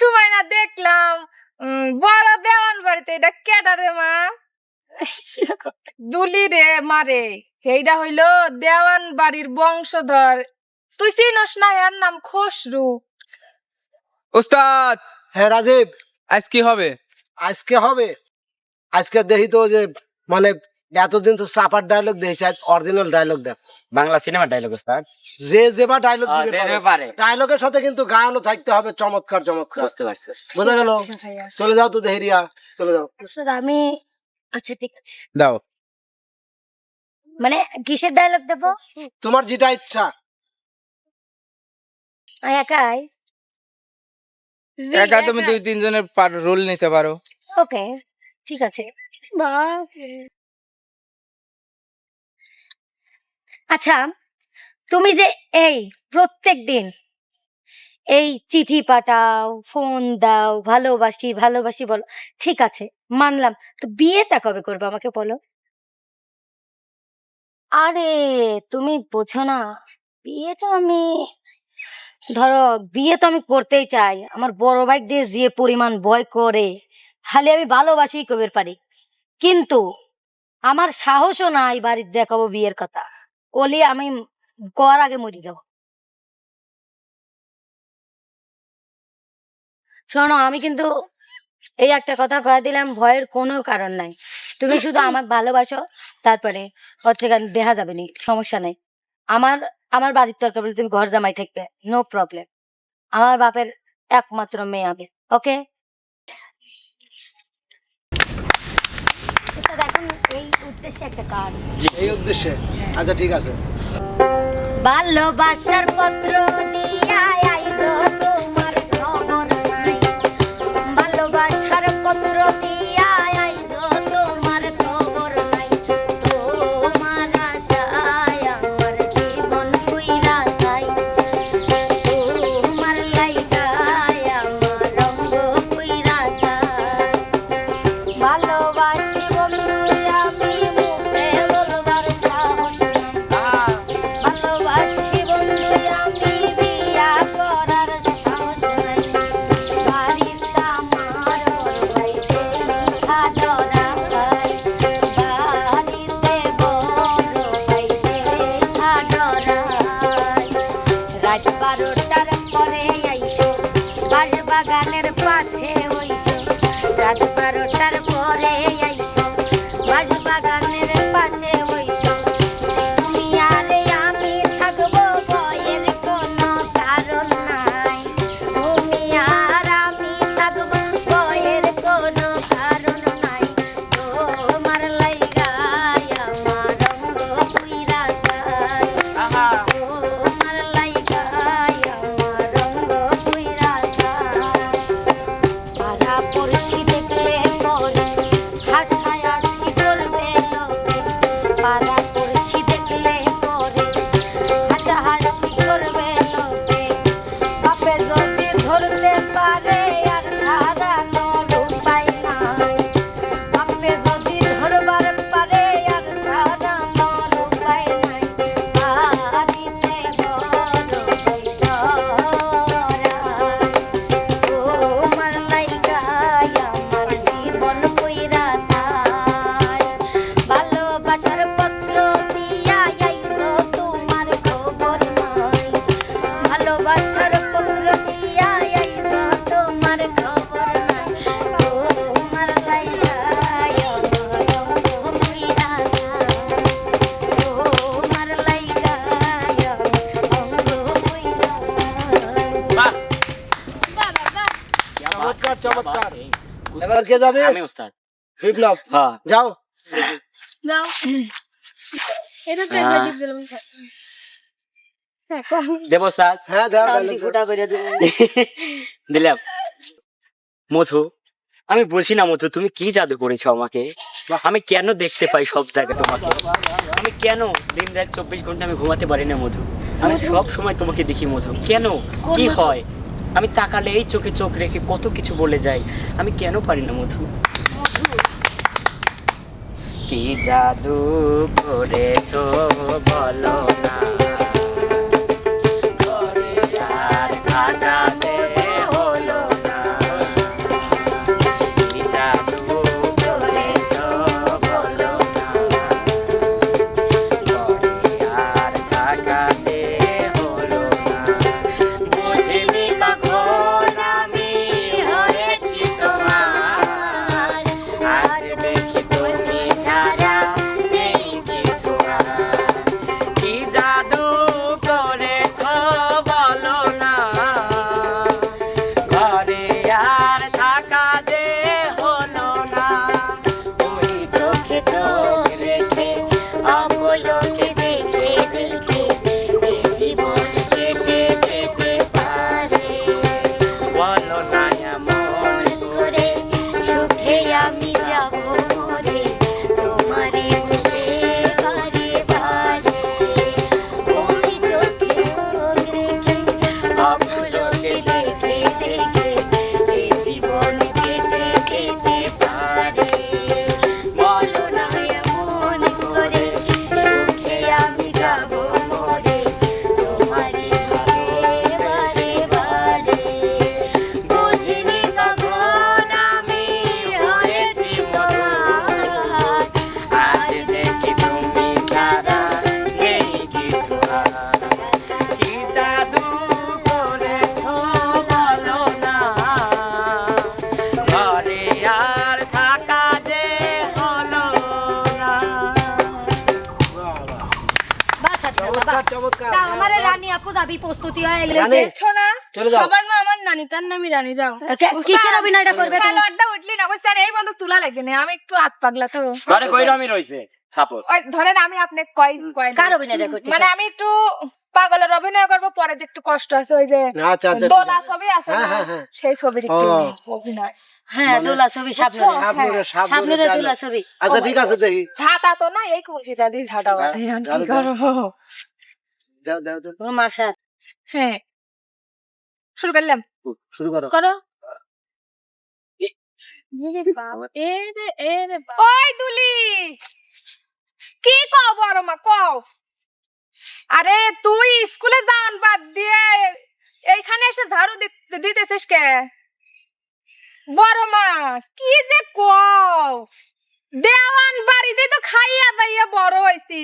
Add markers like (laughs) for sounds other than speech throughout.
সময় না দেখলাম। বড় দেওয়ান বাড়িতে এটা কেডা রে মা? দুলি রে মারে সেইটা হইল দেওয়ান বাড়ির বংশধর। তুই চিনস না এর নাম খসরু? উস্তাদ হ্যাঁ রাজীব। আজ কি হবে। আজকে হবে? আজকে দেখি তো যে মানে এতদিন তো সাপার ডায়লগ দেখছি অরিজিনাল ডায়লগ দেখ। Bangla cinema dialogue sir. যে যেবা ডায়লগ দিবে পারে। ডায়লগের সাথে কিন্তু গানও থাকতে হবে চমৎকার চমৎকার। বুঝতে পারছি বোঝা গেল? চলে যাও তো দেহেরিয়া চলে যাও। উস্তাদ আমি আচ্ছা ঠিক আছে। দাও। মানে কিসের ডায়লগ দেবো? তোমার যেটা ইচ্ছা। একাই? একা তুমি দুই তিনজনের রোল নিতে পারো। ওকে ঠিক আছে। আচ্ছা তুমি যে এই প্রত্যেক দিন এই চিঠি পাঠাও, ফোন দাও, ভালোবাসি ভালোবাসি বলো, ঠিক আছে, মানলাম। তো বিয়েটা কবে করবে আমাকে বলো? আরে, তুমি বোঝো না বিয়েটা আমি, ধরো, বিয়ে তো আমি করতেই চাই। আমার বড় ভাই দিয়ে যে পরিমাণ ভয় করে, খালি আমি ভালোবাসি কবের পারি। কিন্তু আমার সাহসও নাই বাড়ির দেখাবো বিয়ের কথা। ওলি আমি কর আগে মরি যাব। শোনো আমি কিন্তু এই একটা কথা কয়ে দিলাম ভয়ের কোনো কারণ নাই। তুমি শুধু (laughs) আমাকে ভালোবাসো তারপরে হচ্ছে গান দেখা যাবে নি সমস্যা নাই। আমার আমার বাড়ির দরকার বলে তুমি ঘর জামাই থাকবে নো প্রবলেম আমার বাপের একমাত্র মেয়ে আমি ওকে এখন এই উদ্দেশ্যে একটা কার্ড এই উদ্দেশ্যে। আচ্ছা ঠিক আছে। ভালোবাসার পত্র দিয়া পরে যাবে? আমি উস্তাদ বিপ্লব হ্যাঁ। যাও। যাও। এটা তো হ্যাঁ। একটা দিলাম। হ্যাঁ কম। দেবো স্যার হ্যাঁ ফুটা করে দিল (laughs) দিলাম। মধু আমি বুঝি না মধু তুমি কি জাদু করেছ আমাকে? আমি কেন দেখতে পাই সব জায়গায় তোমাকে? আমি কেন দিন রাত চব্বিশ ঘণ্টা আমি ঘুমাতে পারি না মধু? আমি সব সময় তোমাকে দেখি মধু। কেন? কি হয়? আমি তাকালে এই চোখে চোখ রেখে কত কিছু বলে যাই। আমি কেন পারি না, মধু? কি জাদু করেছ বলো না? রানী প্রস্তুতি হয়ে রানী গেছে শোনা চলে যাও। সবাই মা আমার নানি তার নামই রানী যাও। কিসের অভিনয়টা করবে তুমি? খেলোয়াড়টা উঠলি না বুঝছেন এই বন্ধু তুলা লাগে না আমি একটু হাত পাগলা তো। ঘরে কইরমি রইছে? সাপোজ ওই ধরেন আমি আপনি কয় কয় কার অভিনয়টা করতে মানে আমি একটু পাগলের অভিনয় করব পরে যে একটু কষ্ট আছে ওই যে আচ্ছা আচ্ছা দোলা ছবি আছে হ্যাঁ, না হ্যাঁ, হ্যাঁ। সেই ছবির একটু অভিনয়। হ্যাঁ দোলা ছবি সামনে বুঝছ? সামনে দোলা ছবি। আচ্ছা ঠিক আছে দেখি। ঝাঁটা তো না এই কুলসিটা দিয়ে ঝাঁটা বাটে আর কি দাও, দাও। সাথে হ্যাঁ। শুরু করলাম। শুরু করো। করো। ওই দুলি! কি কও বড় মা কও? আরে তুই স্কুলে যাওয়ান বাদ দিয়ে এইখানে এসে ঝাড়ু দিতেছিস কে? বড় মা কি যে কও? দেওয়ান বাড়িতে তো খাইয়া দাইয়া বড় হয়েছি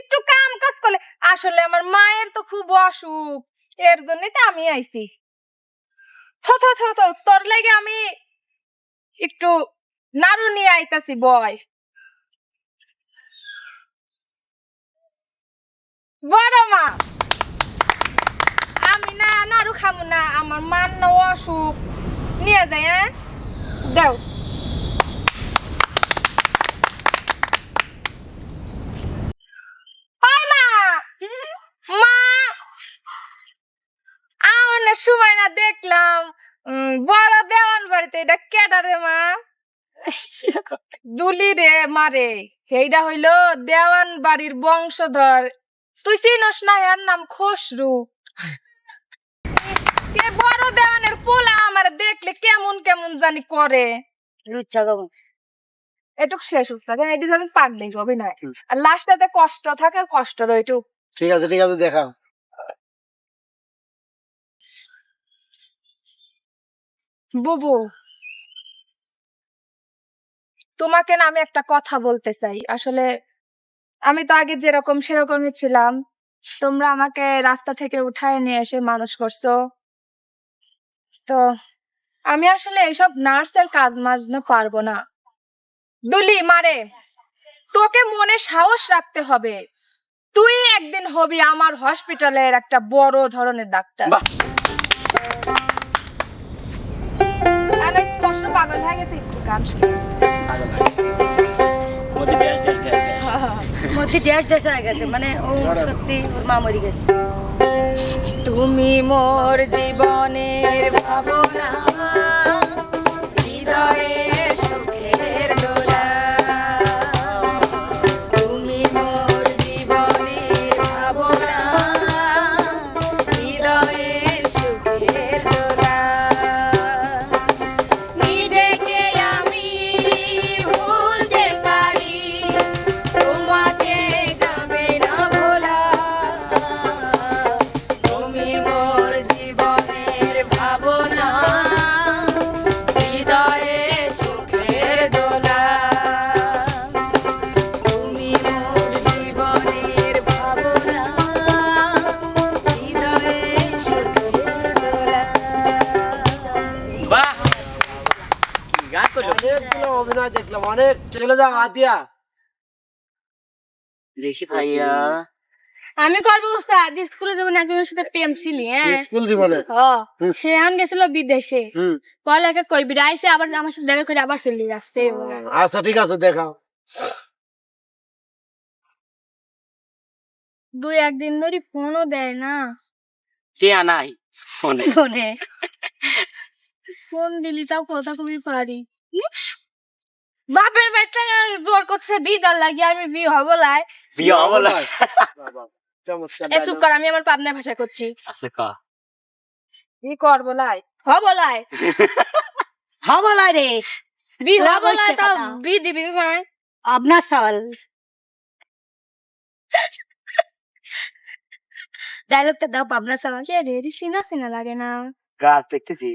একটু কাম কাজ করলে আসলে আমার মায়ের তো খুব অসুখ। এর জন্যই তো আমি আইছি। থো থো তোর লাগে আমি একটু নাড়ু নিয়ে আইতাছি, বয়। বড় মা, আমি না নাড়ু খামু না, আমার মান না অসুখ। নিয়ে যায় হ্যাঁ? দেও ওই মা মা আমার সময় না দেখলাম বড় দেওয়ান বাড়িতে এটা কেডারে মা? দুলি রে মারে সেইটা হইল দেওয়ান বাড়ির বংশধর। তুই চিনস না এর নাম খসরু? বড় দেওয়ানের পোলা আমার দেখলে কেমন কেমন জানি করে। এটুক শেষ উস্তাদ এটি ধরেন পারলেই আর লাস্টটাতে কষ্ট থাকে কষ্ট রইটুক ঠিক আছে ঠিক আছে দেখাও। বুবু। তোমাকে না আমি একটা কথা বলতে চাই। আসলে আমি তো আগে যেরকম সেরকমই ছিলাম। তোমরা আমাকে রাস্তা থেকে উঠায় নিয়ে এসে মানুষ করছ। তো আমি আসলে এইসব নার্সের কাজ মাজতে পারব না। দুলি, মারে। তোকে মনে সাহস রাখতে হবে। তুই একদিন হবি আমার হসপিটালের একটা বড় ধরনের ডাক্তার। মধ্যে ড্যাশ ড্যাশ হয়ে গেছে মানে ও সত্যি মা মরে গেছে। তুমি মোর জীবনের ভাবনা হৃদয়ের যাও আতিয়া দেখি ভাইয়া। আমি করব স্কুলে একজনের সাথে প্রেম ছিলি হ্যাঁ? স্কুল জীবনে সে আন গেছিল বিদেশে। পড়ালেখা করবি আইসে আবার আমার সাথে দেখা করে আবার চলে যাচ্ছে। আচ্ছা ঠিক আছে দেখাও। দুই একদিন ধরে ফোনও দেয় না। কে আনাই ফোনে। ফোনে। ফোন দিলি তাও কথা খুবই পারি। বাপের বাচ্চা জোর করছে বিদার লাগি আমি বিয়ে হব লাই। বিয়ে হব চমৎকার এ চুপ কর আমি আমার পাবনা ভাষা করছি। আছে কা। কি করব লাই? হব লাই। (laughs) হবলা রে। বিয়ে ওরা হব লাই কথা। বিয়ে দিবি হ্যাঁ আপনার সওয়াল (laughs) ডায়লগটা দাও পাবনা সওয়াল কে রে সিনা সিনা লাগে না। গাছ দেখতেছি।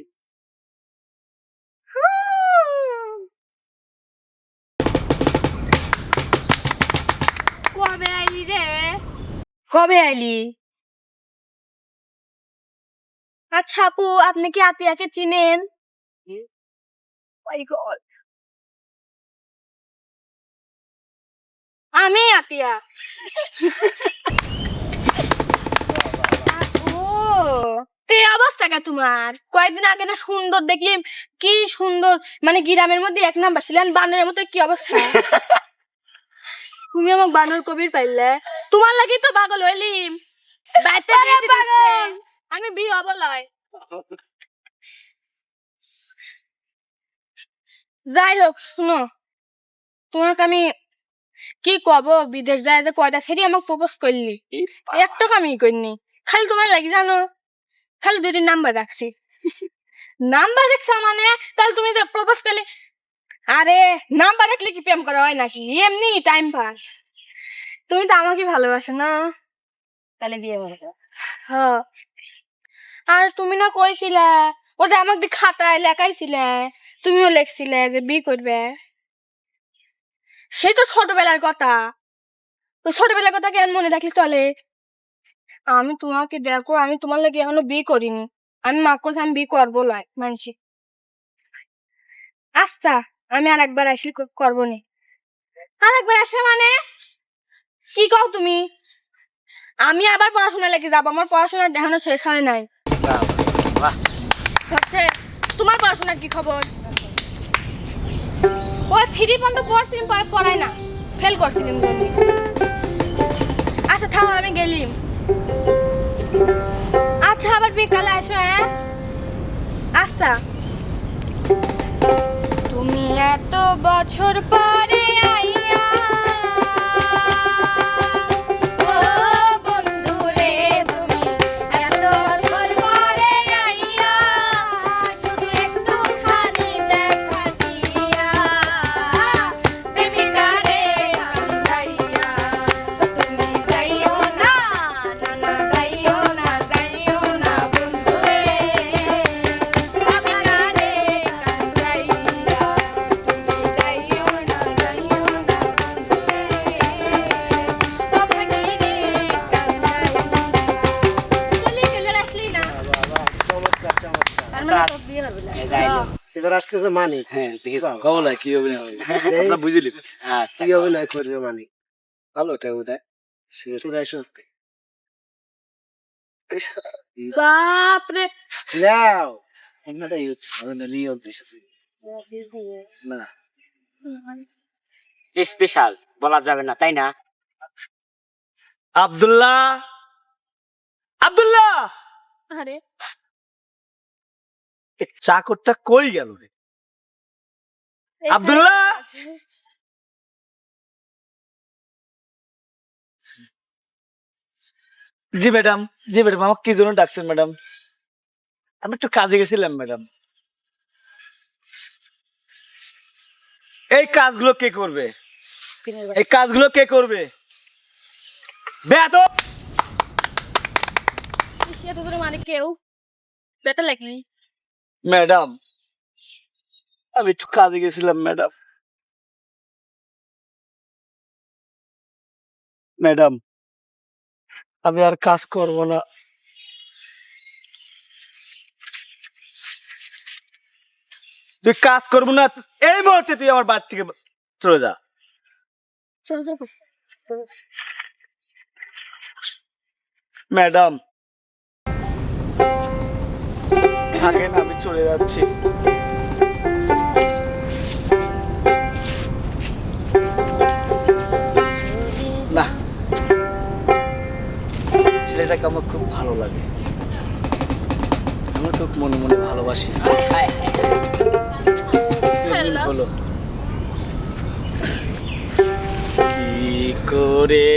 কবে আইলি রে? কবে আইলি? আচ্ছা আপু আপনি কি আতিয়াকে চিনেন? Oh আমি আতিয়া। (laughs) অবস্থা কে তোমার? কয়েকদিন আগে না সুন্দর দেখলি কি সুন্দর মানে গ্রামের মধ্যে এক নাম্বার ছিলেন বানরের মধ্যে কি অবস্থা? (laughs) তুমি আমাকে বানর কবির পাইলে। তোমার লাগি তো পাগল হইলিম। বাইতে। আমি বিয়ে হব লয়। যাই হোক শুনো। তোমাকে আমি কি কব? বিদেশ যায় যে পয়দা ছেড়ে আমাকে প্রপোজ করলি একটা আমি করিনি খালি তোমার লাগি জানো? খালি দুদিন নাম্বার রাখছি নাম্বার রাখছো মানে? তাহলে তুমি যে প্রপোজ করলে আরে নাম্বার রাখলে কি প্রেম করা হয় নাকি? এমনি টাইম পাস তুমি তো আমাকে ভালোবাসো না। তাহলে বিয়ে হ্যাঁ আর তুমি না কইছিলে ও যে আমাকে খাতায় লেখাইছিলে তুমিও লেখছিলে যে বি করবে। সেই তো ছোটবেলার কথা। তো ছোটবেলার কথা কেন মনে রাখি চলে? আমি তোমাকে দেখো আমি তোমার লাগে এখনও বি করিনি। আমি মা করছি আমি বি করব লয় মানসি আচ্ছা। আমি আর একবার আসি, ক- করব নি। আর একবার আসবে মানে? কি কও তুমি? আমি আবার পড়াশোনা লেগে যাব, আমার পড়াশোনা দেখানো শেষ হয় নাই। হচ্ছে, তোমার পড়াশোনার কি খবর? ও থ্রি পর্যন্ত পড়ছিলাম পড়াই না। ফেল করছিলাম আচ্ছা থাও আমি গেলিম আচ্ছা আবার বিকালে আসো হ্যাঁ? আচ্ছা। এত বছর পরে আসতেছে মানিক। হ্যাঁ দেখি কমলা কি অভিনয় হবে। (laughs) বুঝলি আচ্ছা কি অভিনয় করবে মানিক? ভালো ওটা বাপরে! যাও। নিয়ম না। স্পেশাল বলা যাবে না তাই না? আব্দুল্লাহ! আব্দুল্লাহ! আরে! চাকরটা কই গেল রে আব্দুল্লাহ জি ম্যাডাম জি ম্যাডাম আমাকে কি জন্য ডাকছেন ম্যাডাম আমি একটু কাজে গেছিলাম ম্যাডাম এই কাজগুলো কে করবে এই কাজগুলো কে করবে বেয়াদব সে তো তোর মানে কেউ বেটা লাগলি ম্যাডাম আমি একটু কাজে গেছিলাম ম্যাডাম ম্যাডাম আমি আর কাজ করব না। তুই কাজ করব না এই মুহূর্তে তুই আমার বাড়ি থেকে চলে যা। চলো চলো ম্যাডাম থাকেন আমি চলে যাচ্ছি। না ছেলেটাকে আমার খুব ভালো লাগে। আমি তো মনে মনে ভালোবাসি. হলো কি করে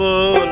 বলব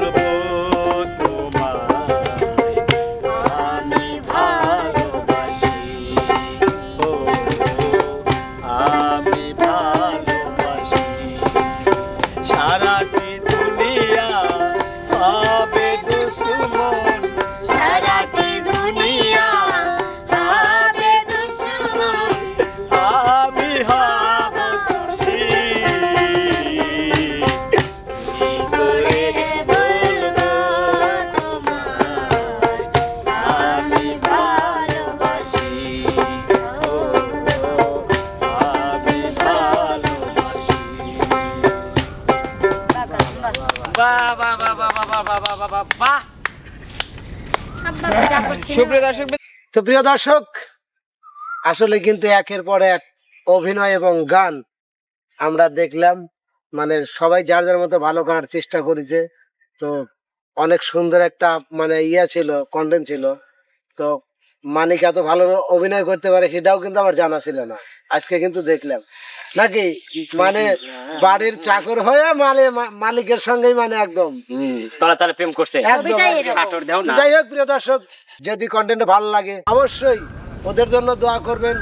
সুপ্রিয় দর্শক তো প্রিয় দর্শক, আসলে কিন্তু একের পর এক অভিনয় এবং গান আমরা দেখলাম। মানে সবাই যার যার মতো ভালো করার চেষ্টা করেছে। তো অনেক সুন্দর একটা মানে ইয়ে ছিল কন্টেন্ট ছিল। তো মানিক এত ভালো অভিনয় করতে পারে সেটাও কিন্তু আমার জানা ছিল না। আজকে কিন্তু দেখলাম। নাকি? মানে বাড়ির চাকর হয়ে মানে মালিকের সঙ্গেই মানে একদম। তারা প্রেম করছে। যাই হোক প্রিয় দর্শক যদি কন্টেন্ট ভালো লাগে অবশ্যই ওদের জন্য দোয়া করবেন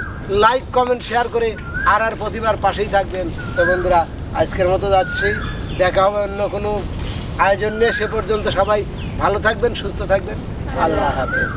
লাইক কমেন্ট শেয়ার করে আর আর প্রতিবার পাশেই থাকবেন। তো বন্ধুরা আজকের মতো যাচ্ছি। দেখা হবে অন্য কোনো আয়োজন নিয়ে। সে পর্যন্ত সবাই ভালো থাকবেন সুস্থ থাকবেন। আল্লাহ হাফেজ।